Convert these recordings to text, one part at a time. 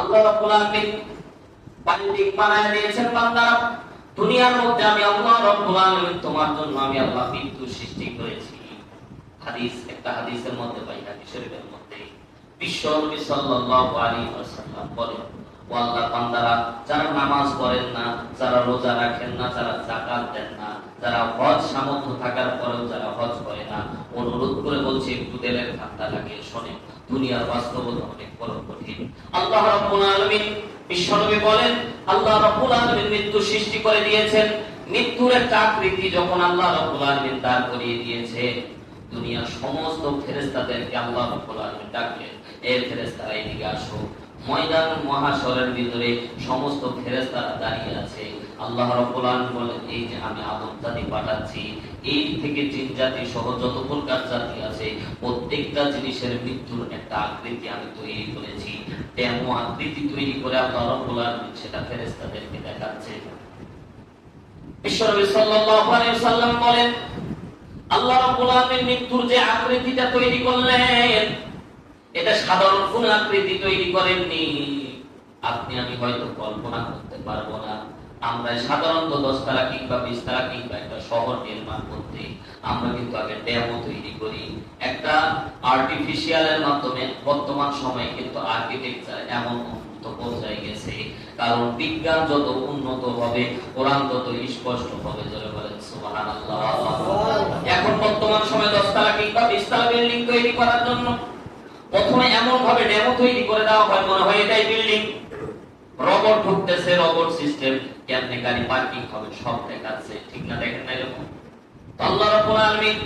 আল্লাহ রাব্বুল আলামিন বানায় দিয়েছেন দুনিয়ার মধ্যে আমি আল্লাহ রাব্বুল আলামিন, তোমার জন্য আমি আল্লাহ সৃষ্টি করেছি। হাদিস, একটা হাদিসের মধ্যে পাই, হাদিস শরীফের মধ্যে। বিশ্ব নবী সাল্লাল্লাহু আলাইহি ওয়াসাল্লাম বলেন, ও আল্লাহ বান্দারা, যারা নামাজ না, যারা রোজা রাখেন না, যারা দেন না, যারা হজ সামর্থ্য থাকার পরেও যারা হজ করে না, অনুরোধ করে বলছে, একটু দিলের ঠান্ডা লাগিয়ে শোনে দুনিয়ার বাস্তবতা অনেক বড় কঠিন। আল্লাহ রাব্বুল আলামিন বিশ্বনবী বলেন, আল্লাহ রাব্বুল আলামিন মৃত্যু সৃষ্টি করে দিয়েছেন। মৃত্যুর একটা আকৃতি যখন আল্লাহ রাব্বুল আলামিন দাঁড় করিয়ে দিয়েছে, দুনিয়ার সমস্ত ফেরেশতাদেরকে আল্লাহ রাব্বুল আলামিন ডাকলেন এর ফেরেশতারা এদিকে আসো ময়দান মহাশরের ভিতরে সমস্ত ফেরেশতারা দাঁড়িয়ে আছে। আল্লাহ বলেন, এই যে আমি পাঠাচ্ছি এই থেকে জিন জাতি সহ জাতি আছে, প্রত্যেকটা জিনিসের মৃত্যুর একটা আকৃতি আমি তৈরি করেছি। তেমন আকৃতি তৈরি করে আল্লাহ সেটা ফেরেশতাদেরকে দেখাচ্ছে। বলেন, আল্লাহ মৃত্যুর যে আকৃতিটা তৈরি করলেন এটা সাধারণ কোন আকৃতি তৈরি করেননি। আপনি আমি হয়তো কল্পনা করতে পারব না। আমরা সাধারণত দশতলা কিংবা বিশতলা কিংবা একটা শহর নির্মাণ করতে আমরা কিন্তু আগে ড্যামও তৈরি করি। একটা আর্টিফিশিয়ালের মাধ্যমে বর্তমান সময়ে কিন্তু আর্কিটেকচার এমন উন্নত পর্যায়ে গেছে। কারণ বিজ্ঞান যত উন্নত হবে কোরআন তত স্পষ্ট হবে জোরে বলেন সুবহানাল্লাহ। এখন বর্তমান সময়ে দশতলা কিংবা বিশতলা বিল্ডিং তৈরি করার জন্য প্রথমে এমন ভাবে ডেমো তৈরি করে দেওয়া হয়, মনে হয় এটাই বিল্ডিং রবট ঢুকতেছে, রবট সিস্টেম কেমনে গাড়ি পার্কিং হবে, সব দেখাচ্ছে, ঠিক না দেখেন না এরকম? আল্লাহ রাব্বুল আলামিন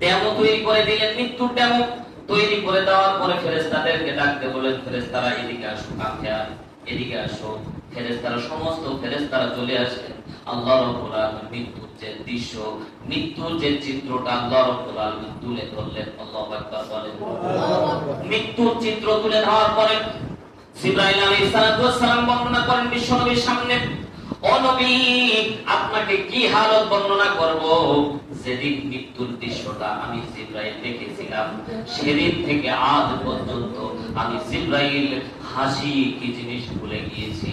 ডেমো তৈরি করে দিলেন, মৃত্যুর ডেমো তৈরি করে দেওয়ার পরে ফেরেশতাদেরকে ডাকতে বলেন ফেরেশতারা এদিকে আসো কাফের এদিকে আসো ফেরেশতারা সমস্ত ফেরেশতারা চলে আসেন আল্লাহ রাব্বুল আলামিন মৃত্যুর যে দৃশ্য মৃত্যুর যে চিত্রটা আল্লাহ রাব্বুল আলামিন তুলে ধরলেন, আল্লাহু আকবার মৃত্যুর চিত্র তুলে ধরার পরে জিব্রাইল আলাইহিস সালাতু বর্ণনা করেন বিশ্বনবীর সামনে আপনাকে কি হালত বর্ণনা করব? যেদিন মৃত্যুর দৃশ্যটা আমি জিব্রাইল দেখেছিলাম, সেদিন থেকে আজ পর্যন্ত আমি জিব্রাইল হাসি কি জিনিস ভুলে গিয়েছি।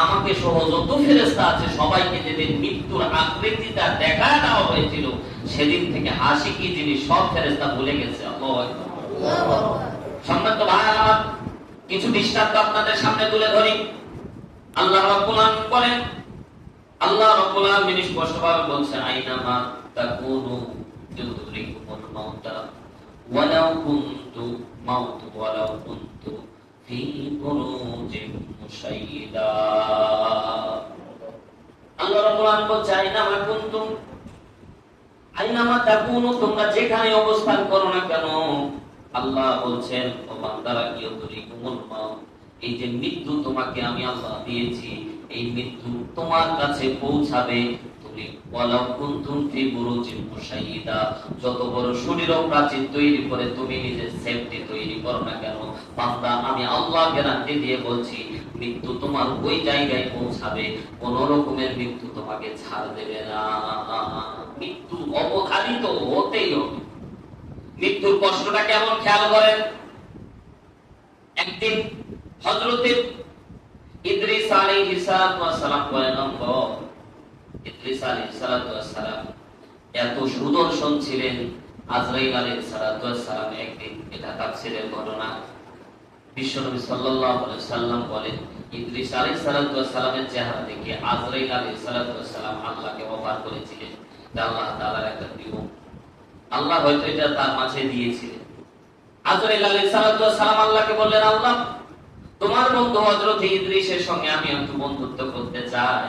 আমাকে সহ যত ফেরেশতা আছে, সবাইকে যেদিন মৃত্যুর আকৃতিটা দেখা দেওয়া হয়েছিল, সেদিন থেকে হাসি কি জিনিস সব ফেরেশতা ভুলে গেছে। সম্মানিত ভাই আমার কিছু দৃষ্টান্ত আপনাদের সামনে তুলে ধরি। আল্লাহ রাব্বুল আলামিন বলেন, আল্লাহ রাব্বুল আলামিন স্পষ্টভাবে বলছেন, আইনামা তাকুনু ইউদরিকুমুল মাউতা, ওয়ালাউ কুনতু মাউত আইনামা কুনতুম, আইনামা তাকুনু, তোমরা যেখানে অবস্থান করো না কেন? আল্লাহ বলছেন, ও বান্দারা ইউদরিকুমুল মাউত, এই যে মৃত্যু তোমাকে আমি আল্লাহ দিয়েছি, এই মৃত্যু তোমার কাছে পৌঁছাবে। মৃত্যু তোমার ওই জায়গায় পৌঁছাবে। কোন রকমের মৃত্যু তোমাকে ছাড় দেবে না। মৃত্যু অবধারিত হতেই হবে। মৃত্যুর কষ্টটা কেমন খেয়াল করেন? একদিন হযরতে ইদ্রিস সালাতু ওয়াস সালাম আল্লাহ এত সুদর্শন ছিলেন, আজরাইল সালাম একদিন এটা তাফসীরের ঘটনা। বিশ্বনবী সাল্লাম বলেন, ইদ্রিস সালামের চেহারা দেখে আজরাইল সালাম আল্লাহকে অফার করেছিলেন আল্লাহ একটা নিয়ম। আল্লাহ হয়তো এটা তার মাঝে দিয়েছিলেন। আজরাইল সালাম আল্লাহকে বললেন, আল্লাহ, তোমার বন্ধু হযরত ইদ্রিসের সঙ্গে আমি একটু বন্ধুত্ব করতে চাই।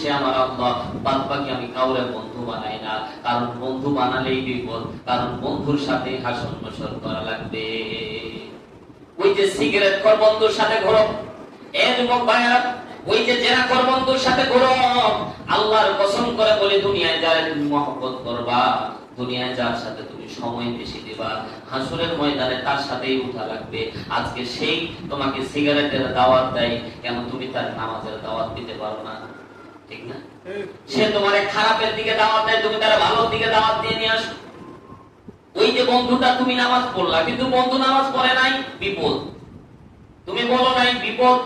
সে আমার আল্লাহ। বাদ বাকি আমি কাউরে বন্ধু বানাই না। কারণ বন্ধু বানালেই বিপদ। কারণ বন্ধুর সাথে হাসন নসর করা লাগবে। ওই যে সিগারেট কর বন্ধুর সাথে ঘোরো। ভাইয়া, ওই যে জেনা কর বন্ধুর সাথে ঘোরো। আল্লাহর কসম করে বলে, দুনিয়ায় যারা তুমি মহব্বত করবা, দুনিয়ায় যার সাথে তুমি সময় বেশি দিবা, হাসুরের ময়দানে তার সাথেই উঠা লাগবে। আজকে সেই তোমাকে সিগারেটের দাওয়াত দেয়, কেন তুমি তার নামাজের দাওয়াত দিতে পারো না? সে তোমার খারাপের দিকে দাওয়াত দেয়, তুমি তার ভালোর দিকে দাওয়াত দিয়ে নিয়ে আসো। ওই যে বন্ধুটা তুমি নামাজ পড়লা, কিন্তু বন্ধু নামাজ পড়ে নাই, বিপদ। তুমি বলো নাই, বিপদ।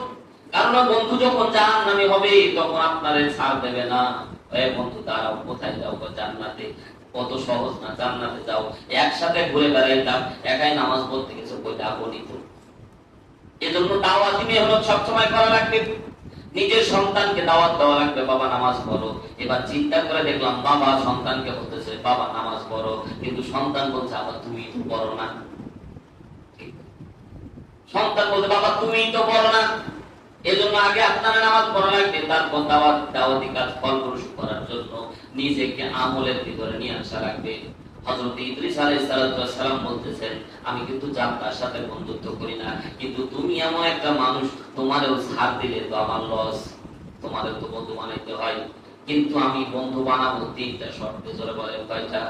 কারণ বন্ধু যখন জাহান নামে হবে, তখন আপনার ছাড় দেবে না। বন্ধু, দাঁড়াও, কোথায় যাও জান্নাতে? কত সহজ না, জান্নাতে যাও। একসাথে ঘুরে বেড়াইতাম একাই নামাজ পড়তে গেছে কই ডাকো নিত এজন্য দাওয়াতি মেহনত সবসময় করা লাগবে। নিজের সন্তানকে দাওয়াত দেওয়া লাগবে, বাবা নামাজ পড়ো। এবার চিন্তা করে দেখলাম, বাবা সন্তানকে বলতেছে, বাবা নামাজ পড়ো। কিন্তু সন্তান বলছে, আবার তুমি তো পড়ো না। সন্তান বলছে, বাবা তুমি তো পড়ো না। এজন্য আগে আপনারা নামাজ পড়া লাগবে, তারপর দাওয়াত, দাওয়াতি কাজ করার জন্য নিজেকে আমলের ভিতরে নিয়ে আসা লাগবে। হযরত ইদ্রিস বলতেছেন, আমি কিন্তু জান্নাতের সাথে বন্ধুত্ব করি না, কিন্তু তুমি এমন একটা মানুষ তোমারও ছাড় দিলে তো আমার লস তোমাদের তো বন্ধু বানাইতে হয়। কিন্তু আমি বন্ধু বানাবো তিনটা শর্তে, জোরে বলেন কয়টা?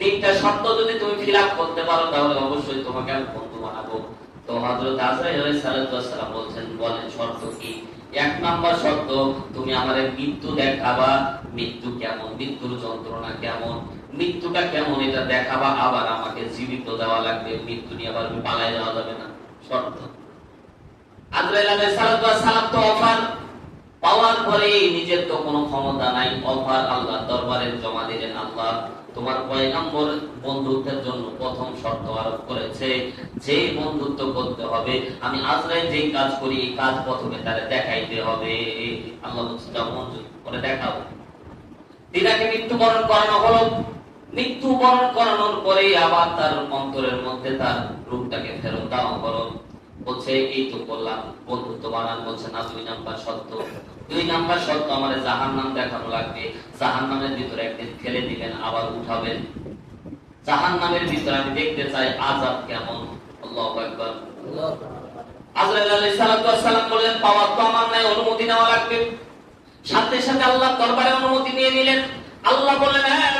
তিনটা শর্ত যদি তুমি ফিল করতে পারো, তাহলে অবশ্যই তোমাকে আমি বন্ধু বানাবো। তো সালাম বলছেন, বলেন শর্ত কি? এক নাম্বার শর্ত, তুমি মৃত্যু দেখাবা, মৃত্যু কেমন? মৃত্যুর যন্ত্রণা কেমন? মৃত্যুটা কেমন? এটা দেখাবা, আবার আমাকে জীবিত দেওয়া লাগবে, মৃত্যু নিয়ে আবার পালাই যাওয়া যাবে না। শর্ত। আজরাইল আলাইহিস যে কাজ করি, এই কাজ প্রথমে তারে দেখাইতে হবে। আল্লাহ মঞ্জুর করে দেখাও। তিনাকে মৃত্যুবরণ করানো হলো। মৃত্যুবরণ করানোর পরে আবার তার অন্তরের মধ্যে তার রূপটাকে ফেরত দেওয়া বলছে, এই তো করলাম বন্ধুত্ব বানান বলছে না, দুই নাম্বার সত্য দুই নাম্বার সত্য আমার জাহান নাম দেখানো লাগবে। জাহান নামের ভিতরে একদিন ফেলে দিবেন, আবার উঠাবেন। জাহান নামের ভিতরে আমি দেখতে চাই আজাব কেমন। আল্লাহু বলেন নাই, অনুমতি নেওয়া লাগবে। সাথে সাথে আল্লাহ দরবারে অনুমতি নিয়ে নিলেন। আল্লাহ বললেন হ্যাঁ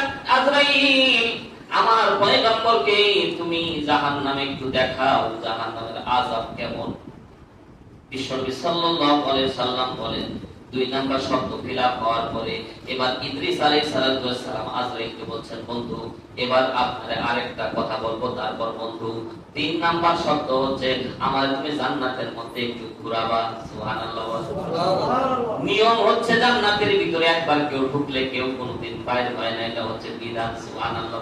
আমার পয়গম্বরকে তুমি জাহান নামে একটু দেখাও জাহান নামের আজাব কেমন এবার বলছেন, বন্ধু, এবার কথা বলব, তারপর বন্ধু, তিন নাম্বার শব্দ হচ্ছে, আমার তুমি জান্নাতের মধ্যে একটু ঘুরাবা। সুবহানাল্লাহ। নিয়ম হচ্ছে জান্নাতের ভিতরে একবার কেউ ঢুকলে কেউ কোনোদিন বাইরে হয় না, এটা হচ্ছে বিধান, সুবহানাল্লাহ।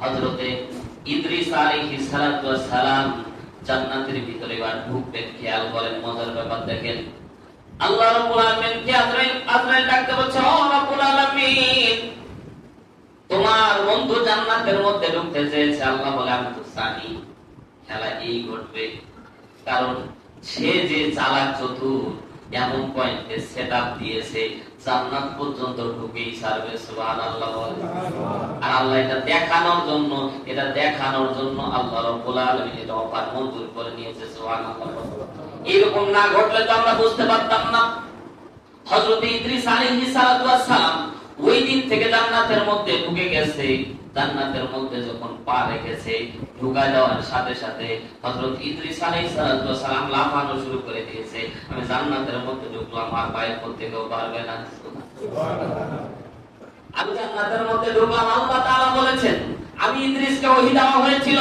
হযরতে ইদ্রিস আলাইহিস সালাতু ওয়াস সালাম জান্নাতের ভিতরে এবার ঢুকবেন খেয়াল করেন, মজার ব্যাপার দেখেন। আল্লাহ রাব্বুল আলামিন কে আজরাইল আজরাইল ডাকতে বলছে, ও রাব্বুল আলামিন, তোমার বন্ধু জান্নাতের মধ্যে ঢুকতে চেয়েছে, আল্লাহ বলে, আমি তো জানি, খেলা এই ঘটবে। কারণ সে যে চালাক চতুর এমন পয়েন্টে সেট আপ দিয়েছে, জান্নাত পর্যন্ত ঢুকেই সুবহানাল্লাহ বলে। আর আল্লাহ এটা দেখানোর জন্য, এটা দেখানোর জন্য আল্লাহ রাব্বুল আলামিন এটা অফার মঞ্জুর করে নিয়েছে, সুবহানাল্লাহ এরকম না ঘটলে তো আমরা বুঝতে পারতাম না হযরত ইদ্রিস আলাইহিস সালাতু ওয়াস সালাম ওই দিন থেকে জান্নাতের মধ্যে ঢুকে গেছে। জান্নাতের মধ্যে যখন পা রেখেছে, ঢুকা দেওয়ার সাথে সাথে হযরত ইদ্রিস আলাইহিস সালাম লাফানো শুরু করে দিয়েছে। আমি জান্নাতের মধ্যে ঢুকলাম আর বাইরে করতে কেউ পারবে না। আমি জান্নাতের মধ্যে ঢুকলাম আল্লাহ তাআলা বলেছেন, আমি ইদ্রিসকে ওহী দেওয়া হয়েছিল।